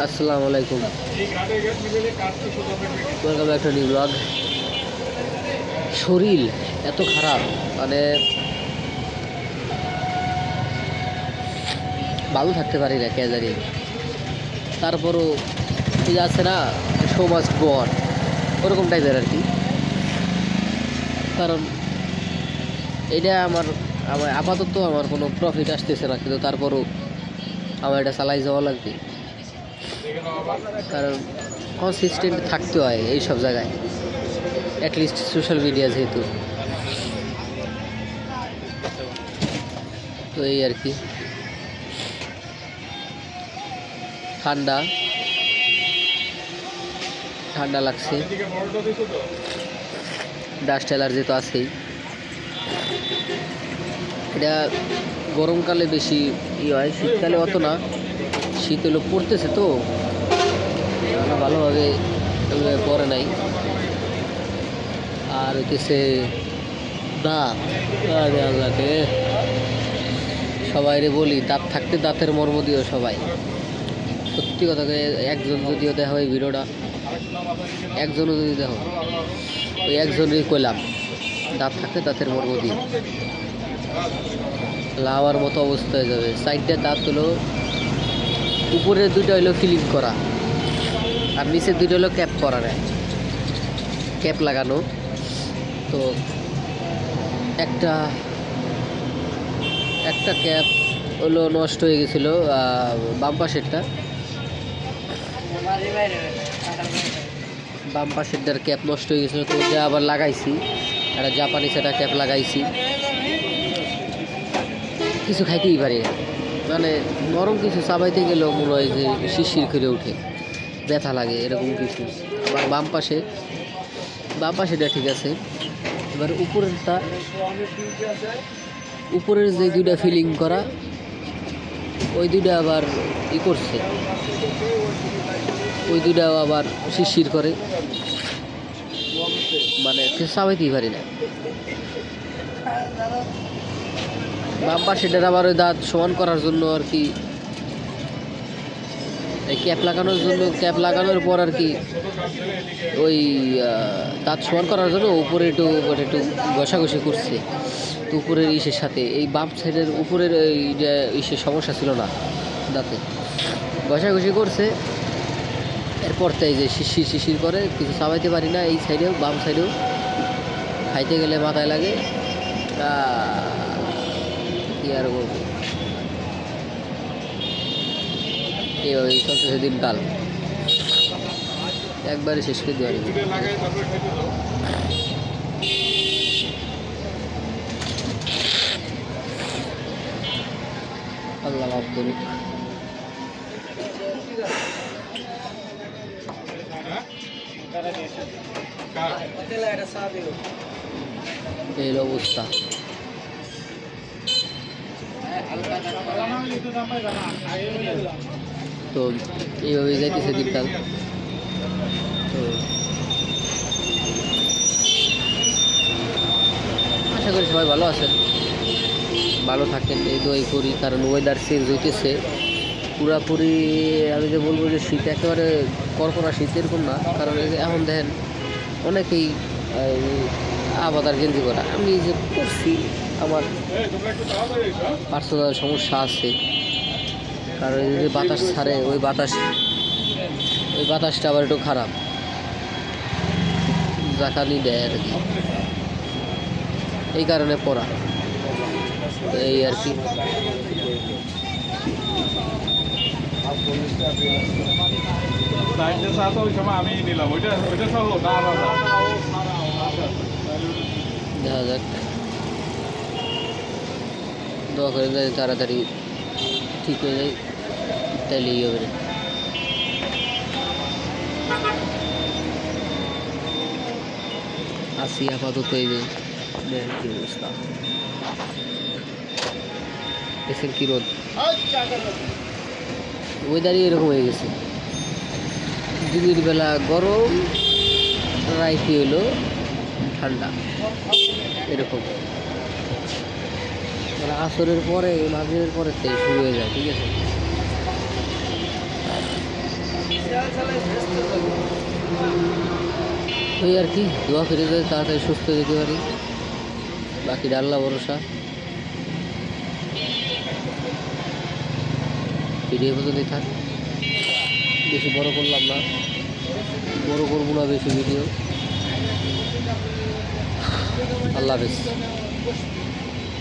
আসসালামু আলাইকুম। Welcome back to new blog শরীর এত খারাপ মানে ভালো থাকতে পারি না, কে জানি। তারপরও এই আছে না শো মাস গড, ওরকম টাইপের আর কি। কারণ এটা আমার আমার আপাতত আমার কোনো প্রফিট আসতেছে না, কিন্তু তারপরও আমার এটা চালাই যাওয়া লাগবে। কারণ কনসিস্টেন্ট থাকতে হয় এই সব জায়গায় অ্যাটলিস্ট সোশ্যাল মিডিয়া যেহেতু। তো এই আর কি। ঠান্ডা। ঠান্ডা লাগছে। ডাস্ট অ্যালার্জি তো আছেই। এটা গরমকালে বেশি ই হয়, শীতকালে অত না। শীত হলো, পড়তেছে তো। ভালোভাবে পরে নাই। আর হইতেছে দাঁত। আরে আল্লাহকে সবাইরে বলি, দাঁত থাকতে দাঁতের মর্ম দিও সবাই। সত্যি কথা একজন যদিও দেখা হয় ভিডিওটা, একজনও যদি দেখো, ওই একজনেরই কইলাম, দাঁত থাকতে দাঁতের মর্ম দিও। লাওয়ার মতো অবস্থা হয়ে যাবে। সাইডটা দাঁত হলো উপরের দুইটা হলো ফিলিং করা, আর নিচের দুইটা হলো ক্যাপ করা ক্যাপ লাগানো। তো একটা একটা ক্যাপ হলো নষ্ট হয়ে গেছিল বাম পাশেরটা। বাম পাশেরটার ক্যাপ নষ্ট হয়ে গেছিল, তো ওটা আবার লাগাইছি। একটা জাপানি সেটা ক্যাপ লাগাইছি। কিছু খাইতেই পারি না। মানে নরম কিছু চাবাইতে গেলেও মনে হয় যে শিরশির করে ওঠে। ব্যথা লাগে এরকম কিছু। আবার বাম পাশে, বাম পাশেটা ঠিক আছে। এবার উপরেরটা, উপরের যে দুইটা ফিলিং করা, ওই দুইটা আবার ই করছে। ওই দুইটাও আবার শিরশির করে। মানে চাবাইতেই পারি না। বাম পাশেটার আবার ওই দাঁত সমান করার জন্য আর কি। এই ক্যাপ লাগানোর জন্য, ক্যাপ লাগানোর পর আর কি ওই দাঁত সমান করার জন্য উপরে একটু একটু ঘষাঘষি করছে। তো উপরের ইসের সাথে, এই বাম সাইডের উপরের যে ইসের সমস্যা ছিল না দাঁতে। ঘষাঘষি করছে, এরপর তাই যে শিশির শিশির করে, কিছু চাবাইতে পারি না এই সাইডেও, বাম সাইডেও। খাইতে গেলে মাথায় লাগে। কি আর বলব? এইভাবেই চলতেছে দিনকাল। একবারে শেষ করে দেওয়া আল্লাহ মাফ করুক। এই অবস্থা। তো এইভাবেই যাইতেছে দিনকাল। তো আশা করি সবাই ভালো আছেন, ভালো থাকেন, এই দোয়াই করি, কারণ ওয়েদার চেঞ্জ হইতেছে। পুরাপুরি আমি যে বলব যে শীত একেবারে কড়কড়া শীত, এরকম না, কারণ এখন দেখেন অনেকেই আবাদার গেঞ্জি করা আমি যে করছি আমার পার্সোনাল সমস্যা আছে। কারণ এই যে বাতাস ছাড়ে ওই বাতাস ওই বাতাসটা আবার একটু খারাপ। জাকানি দেয় আর কি। এই কারণে পড়া। এই আর কি। দেখা সাথে ওই সময় আমি নিলাম ওইটা ওইটা সহ না আলাদা দেখা যাক দোয়া করে তাড়াতাড়ি ঠিক হয়ে যায় তাইলেই হবে না। আসি আপাতত এই যে কি অবস্থা। দেখছেন কি রোদ। ওয়েদারই এরকম হয়ে গেছে। দিনের বেলা গরম, রাইতে হলো ঠান্ডা, এরকম। আসরের পরে মাঝের পরে সেই শুরু হয়ে যায়, ঠিক আছে? ওই আর কি, দোয়া ফিরে যায় তাড়াতাড়ি সুস্থ যেতে পারি। বাকি ডাল্লা ভরসা। ভিডিও পর্যন্তই থাক। বেশি বড় করলাম না। বড় করব না বেশি ভিডিও। আল্লাহ হাফিজ।